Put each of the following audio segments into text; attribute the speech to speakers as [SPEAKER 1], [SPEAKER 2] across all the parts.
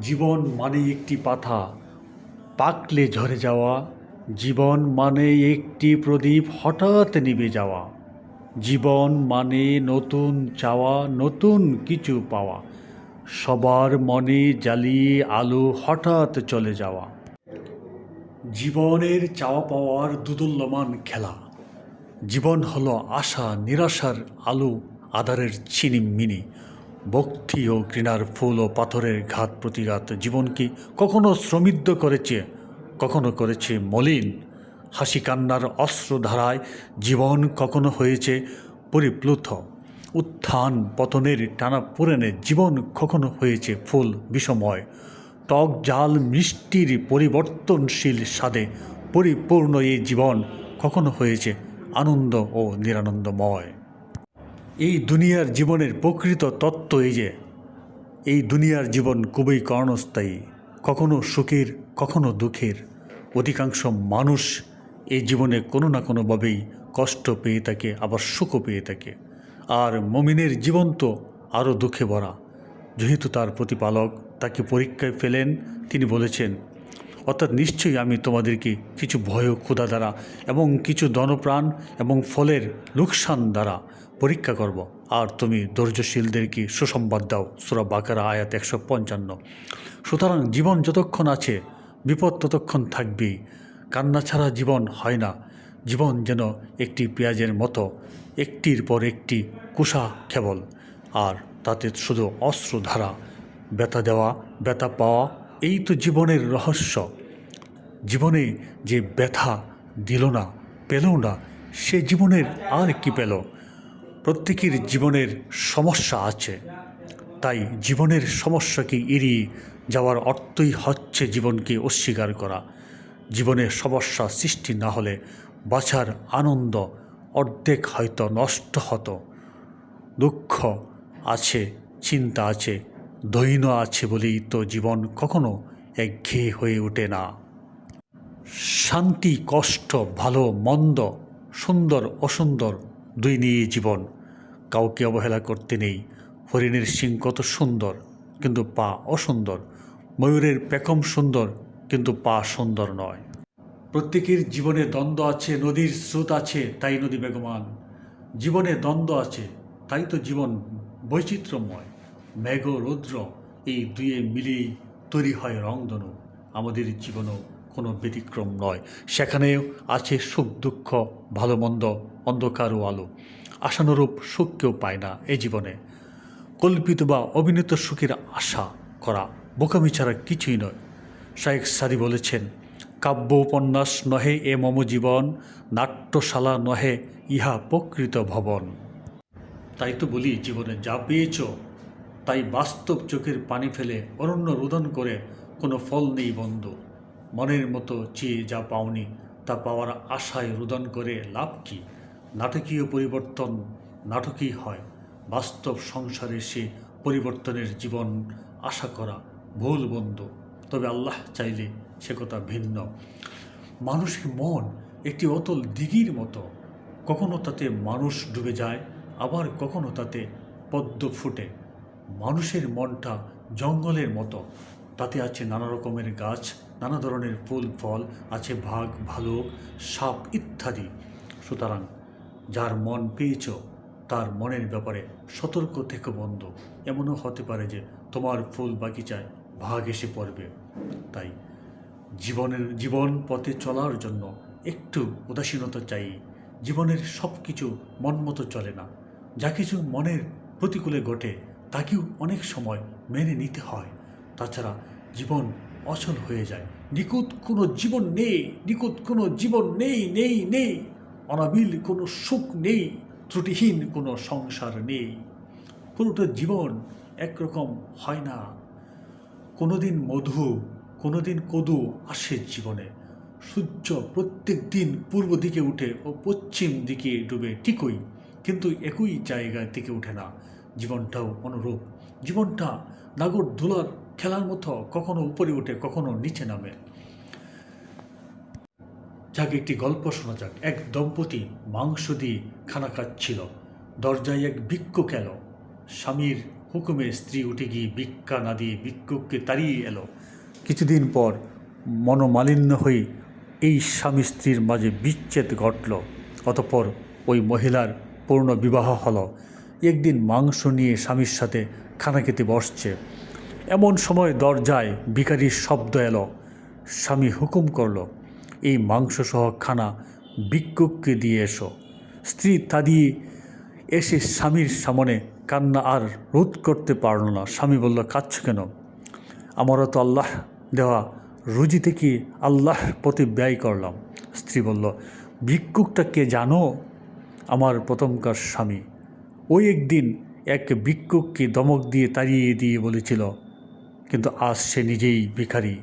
[SPEAKER 1] জীবন মানে একটি পাথা। পাকলে ঝরে যাওয়া। জীবন মানে একটি প্রদীপ হঠাৎ নিভে যাওয়া। জীবন মানে নতুন চাওয়া, নতুন কিছু পাওয়া। সবার মনে জ্বালিয়ে আলো হঠাৎ চলে যাওয়া। জীবনের চাওয়া পাওয়ার দুদুল্যমান খেলা। জীবন হলো আশা, নিরাশার আলো, আধারের চিনিমিনি ভক্তি ও ঘৃণার ফুল ও পাথরের ঘাত প্রতিঘাত জীবনকে কখনো শ্রমিদ্ধ করেছে, কখনো করেছে মলিন? হাসি কান্নার অস্ত্রধারায় জীবন কখনো হয়েছে পরিপ্লুত? উত্থান পতনের টানা পূরণে জীবন কখনো হয়েছে ফুল বিষময়? টক জাল মিষ্টির পরিবর্তনশীল স্বাদে পরিপূর্ণ এই জীবন কখনো হয়েছে আনন্দ ও নিরানন্দময়? এই দুনিয়ার জীবনের প্রকৃত তত্ত্ব এই যে, এই দুনিয়ার জীবন খুবই কর্ণস্থায়ী, কখনো সুখের, কখনো দুঃখের। অধিকাংশ মানুষ এই জীবনে কোনো না কোনোভাবেই কষ্ট পেয়ে থাকে, আবার সুখও পেয়ে থাকে। আর মমিনের জীবন তো আরও দুঃখে ভরা। যেহেতু তার প্রতিপালক তাকে পরীক্ষায় ফেলেন, তিনি বলেছেন অর্থাৎ নিশ্চয়ই আমি তোমাদেরকে কিছু ভয় ক্ষুধা দ্বারা এবং কিছু দনপ্রাণ এবং ফলের লোকসান দ্বারা পরীক্ষা করব। আর তুমি ধৈর্যশীলদেরকে সুসংবাদ দাও। সুরা বাকারা, আয়াত একশো পঞ্চান্ন। সুতরাং জীবন যতক্ষণ আছে, বিপদ ততক্ষণ থাকবেই কান্না ছাড়া জীবন হয় না। জীবন যেন একটি পেঁয়াজের মতো, একটির পর একটি কুষা কেবল। আর তাতে শুধু অস্ত্রধারা ব্যথা দেওয়া, ব্যথা পাওয়া এই তো জীবনের রহস্য। জীবনে যে ব্যথা দিল না, পেল না, সে জীবনের আর কি পেল? প্রত্যেকের জীবনের সমস্যা আছে। তাই জীবনের সমস্যাকে এড়িয়ে যাওয়ার অর্থই হচ্ছে জীবনকে অস্বীকার করা। জীবনের সমস্যা সৃষ্টি না হলে বাঁচার আনন্দ অর্ধেক হয়তো নষ্ট হতো। দুঃখ আছে, চিন্তা আছে দৈন্য আছে বলেই তো জীবন কখনো একঘেয়ে হয়ে ওঠে না। শান্তি, কষ্ট, ভালো, মন্দ, সুন্দর, অসুন্দর দুই নিয়ে জীবন। কাউকে অবহেলা করতে নেই। হরিণের সিং কত সুন্দর, কিন্তু পা অসুন্দর। ময়ূরের পেখম সুন্দর, কিন্তু পা সুন্দর নয়। প্রত্যেকের জীবনে দ্বন্দ্ব আছে, নদীর স্রোত আছে, তাই নদী বেগমান। জীবনে দ্বন্দ্ব আছে, তাই তো জীবন বৈচিত্র্যময়। মেঘ রৌদ্র এই দুয়ে মিলিয়েই তৈরি হয় রংধনু। আমাদের জীবনও কোনো ব্যতিক্রম নয়। সেখানেও আছে সুখ, দুঃখ, ভালো, মন্দ, অন্ধকার ও আলো। আশানুরূপ সুখ কেউ পায় না এই জীবনে। কল্পিত বা অভিনীত সুখের আশা করা, বোকামি ছাড়া কিছুই নয়। শায়েখ সাদি বলেছেন কাব্য উপন্যাস নহে এ মম জীবন, নাট্যশালা নহে ইহা প্রকৃত ভবন। তাই তো বলি, জীবনে যা পেয়েছ তাই বাস্তব চোখের পানি ফেলে অরণ্য রোদন করে কোনো ফল নেই বন্ধু। মনের মতো চেয়ে যা পাওনি, তা পাওয়ার আশায় রোদন করে লাভ কি? নাটকীয় পরিবর্তন নাটকই হয়। বাস্তব সংসারে সে পরিবর্তনের জীবন আশা করা ভুল বন্ধু। তবে আল্লাহ চাইলে সে কথা ভিন্ন। মানুষের মন একটি অতল দিঘির মতো। কখনো তাতে মানুষ ডুবে যায়, আবার কখনো তাতে পদ্ম ফুটে। মানুষের মনটা জঙ্গলের মতো। তাতে আছে নানা রকমের গাছ, নানা ধরনের ফুল, ফল, আছে ভাগ ভালুক, সাপ ইত্যাদি। সুতরাং যার মন পেয়েছ, তার মনের ব্যাপারে সতর্ক থেকে বন্ধ। এমনও হতে পারে যে তোমার ফুল বাগিচায় ভাগ এসে পড়বে। তাই জীবনের, জীবন পথে চলার জন্য একটু উদাসীনতা চাই। জীবনের সব কিছু মন মতো চলে না। যা কিছু মনের প্রতিকূলে ঘটে তাকেও অনেক সময় মেনে নিতে হয়। তাছাড়া জীবন অচল হয়ে যায়। নিখুঁত কোনো জীবন নেই, নিখুঁত কোনো জীবন নেই নেই নেই। অনাবিল কোনো সুখ নেই, ত্রুটিহীন কোনো সংসার নেই। পুরোটা জীবন একরকম হয় না। কোনোদিন মধু, কোনোদিন কদু আসে জীবনে। সূর্য প্রত্যেক দিন পূর্ব দিকে উঠে ও পশ্চিম দিকে ডুবে ঠিকই, কিন্তু একই জায়গায় থেকে ওঠে না। জীবনটাও অনুরূপ। জীবনটা নাগর ধুলার খেলার মতো কখনো উপরে ওঠে কখনো নিচে নামে। যাক, একটি গল্প শোনা যাক। এক দম্পতি মাংস দিয়ে খানা খাচ্ছিল। দরজায় এক ভিক্ষুক এলো স্বামীর হুকুমে স্ত্রী উঠে গিয়ে ভিক্ষা না দিয়ে ভিক্ষুককে তাড়িয়ে এলো। কিছুদিন পর মনোমালিন্য হয়ে এই স্বামী স্ত্রীর মাঝে বিচ্ছেদ ঘটল। অতঃপর ওই মহিলার পূর্ণ বিবাহ হলো। একদিন মাংস নিয়ে স্বামীর সাথে খানা খেতে বসছে। এমন সময় দরজায় ভিখারির শব্দ এলো। স্বামী হুকুম করল, এই মাংসসহ খানা ভিক্ষুককে দিয়ে এসো। স্ত্রী তা দিয়ে এসে স্বামীর সামনে কান্না আর রোধ করতে পারল না। স্বামী বলল, কাঁদছ কেন? আমারও তো আল্লাহ দেওয়া রুজি থেকে আল্লাহর প্রতি ব্যয় করলাম। স্ত্রী বলল, ভিক্ষুকটা কে জানো? আমার প্রথমকার স্বামী। ওই একদিন এক ভিক্ষুককে দমক দিয়ে তাড়িয়ে দিয়ে বলেছিল, কিন্তু আজ সে নিজেই ভিখারি।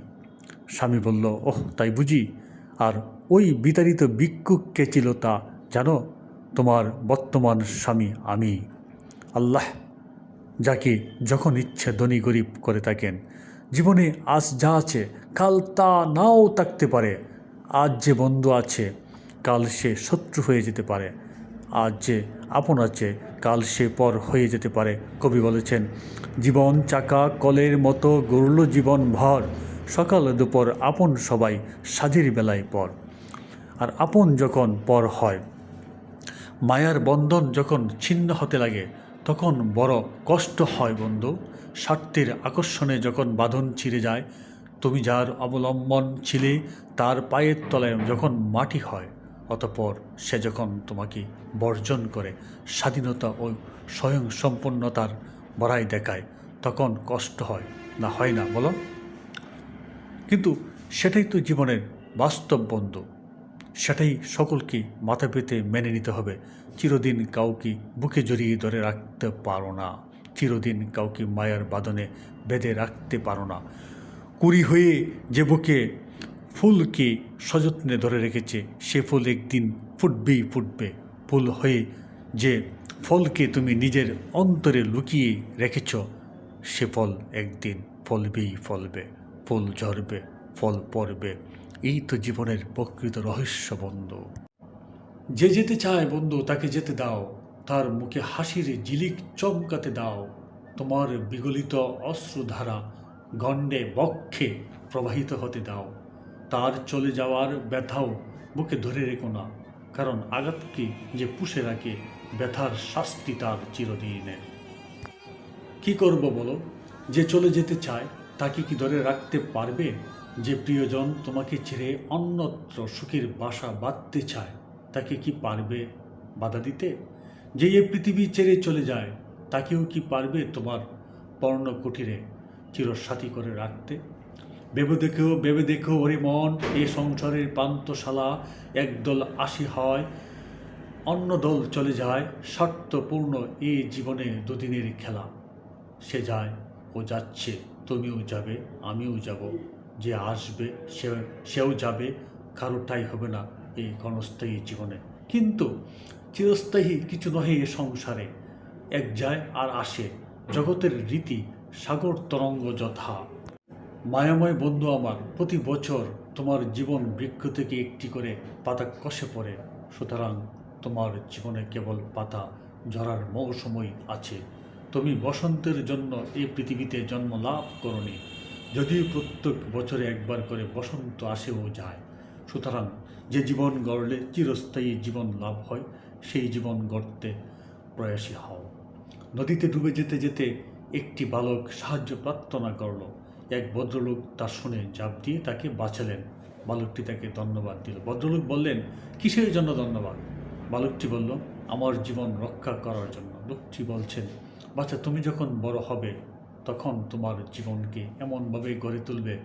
[SPEAKER 1] স্বামী বলল, ওহ, তাই বুঝি। আর ওই বিতাড়িত ভিক্ষুক কে ছিল তা জানো? তোমার বর্তমান স্বামী আমি। আল্লাহ যাকে যখন ইচ্ছে ধনী গরিব করে থাকেন, জীবনে আজ যা আছে, কাল তা নাও থাকতে পারে। আজ যে বন্ধু আছে, কাল সে শত্রু হয়ে যেতে পারে। আজ যে আপন আছে কাল সে পর হয়ে যেতে পারে। কবি বলেছেন, জীবন চাকা কলের মতো গরুল জীবন ভর, সকাল দুপুর আপন সবাই সাজের বেলায় পর। আর আপন যখন পর হয়, মায়ার বন্ধন যখন ছিন্ন হতে লাগে, তখন বড় কষ্ট হয় বন্ধু। স্বার্থের আকর্ষণে যখন বাঁধন ছিঁড়ে যায়, তুমি যার অবলম্বন ছিলে, তার পায়ের তলায় যখন মাটি হয়। অতপর সে যখন তোমাকে বর্জন করে স্বাধীনতা ও স্বয়ং সম্পন্নতার বড়াই দেখায়, তখন কষ্ট হয় না হয় না, বলো? কিন্তু সেটাই তো জীবনের বাস্তব বন্ধু। সেটাই সকলকে মাথা পেতে মেনে নিতে হবে। চিরদিন কাউকে বুকে জড়িয়ে ধরে রাখতে পারো না। চিরদিন কাউকে মায়ার বাদনে বেঁধে রাখতে পারো না। কুড়ি হয়ে যে বুকে ফুলকে সযত্নে ধরে রেখেছে। সে ফুল একদিন ফুটবেই ফুটবে। ফুল হয়ে যে ফলকে তুমি নিজের অন্তরে লুকিয়ে রেখেছ, সে ফল একদিন ফলবেই ফলবে। ফুল ঝরবে, ফল পড়বে। এই তো জীবনের প্রকৃত রহস্য বন্ধু। যে যেতে চায় বন্ধু, তাকে যেতে দাও। তার মুখে হাসির জিলিক চমকাতে দাও। তোমার বিগলিত অশ্রুধারা গণ্ডে বক্ষে প্রবাহিত হতে দাও। তার চলে যাওয়ার ব্যথাও বুকে ধরে রেখো না। কারণ আঘাতকে যে পুষে রাখে, ব্যথার শাস্তি তার চিরদিনে কি করব বলো? যে চলে যেতে চায়, তাকে কি ধরে রাখতে পারবে? যে প্রিয়জন তোমাকে ছেড়ে অন্যত্র সুখের বাসা বাঁধতে চায়, তাকে কি পারবে বাধা দিতে? যে এ পৃথিবী ছেড়ে চলে যায়, তাকেও কি পারবে তোমার পর্ণ কুটিরে চিরসাথী করে রাখতে? ভেবে দেখো ভেবে দেখো ওরে মন, এ সংসারের প্রান্তশালা একদল আসি হয়, অন্য দল চলে যায়, স্বার্থপূর্ণ এ জীবনে দুদিনের খেলা। সে যায়, ও যাচ্ছে, তুমিও যাবে, আমিও যাব। যে আসবে, সে, সেও যাবে কারোটাই হবে না এই ক্ষণস্থায়ী জীবনে। কিন্তু চিরস্থায়ী কিছু নহে এ সংসারে। এক যায় আর আসে, জগতের রীতি সাগর তরঙ্গ যথা। মায়াময় বন্ধু আমার, প্রতি বছর তোমার জীবন বৃক্ষ থেকে একটি করে পাতা কষে পড়ে। সুতরাং তোমার জীবনে কেবল পাতা ঝরার মৌসময় আছে। তুমি বসন্তের জন্য এই পৃথিবীতে জন্ম লাভ করনি, যদিও প্রত্যেক বছরে একবার করে বসন্ত আসেও যায়। সুতরাং যে জীবন গড়লে চিরস্থায়ী জীবন লাভ হয়, সেই জীবন গড়তে প্রয়াসী হও। নদীতে ডুবে যেতে যেতে একটি বালক সাহায্য প্রার্থনা করল। এক ভদ্রলোক তা শুনে জাপ দিয়ে তাকে বাঁচালেন। বালকটি তাকে ধন্যবাদ দিল। ভদ্রলোক বললেন, কিসের জন্য ধন্যবাদ? বালকটি বলল, আমার জীবন রক্ষা করার জন্য। লোকটি বলছেন বাচ্চা তুমি যখন বড় হবে, তখন তোমার জীবনকে এমনভাবে গড়ে তুলবে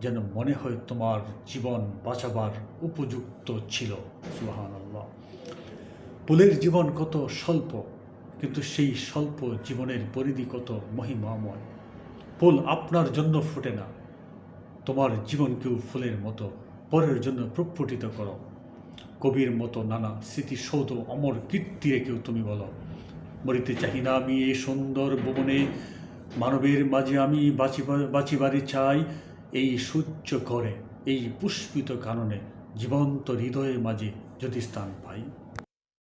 [SPEAKER 1] যেন মনে হয় তোমার জীবন বাঁচাবার উপযুক্ত ছিল। সুহান আল্লাহ পুলের জীবন কত স্বল্প, কিন্তু সেই স্বল্প জীবনের পরিধি কত মহিমাময়। ফুল আপনার জন্য ফুটে না। তোমার জীবনকেও ফুলের মতো, পরের জন্য প্রস্ফুটিত করো। কবির মতো নানা স্মৃতিসৌধ, অমর কীর্তি রেখেও তুমি বলো, মরিতে চাহি না আমি এই সুন্দর ভুবনে, মানবের মাঝে আমি বাঁচিবার বাঁচিবারে চাই এই সূর্য করে এই পুষ্পিত কাননে, জীবন্ত হৃদয়ের মাঝে যদি স্থান পাই।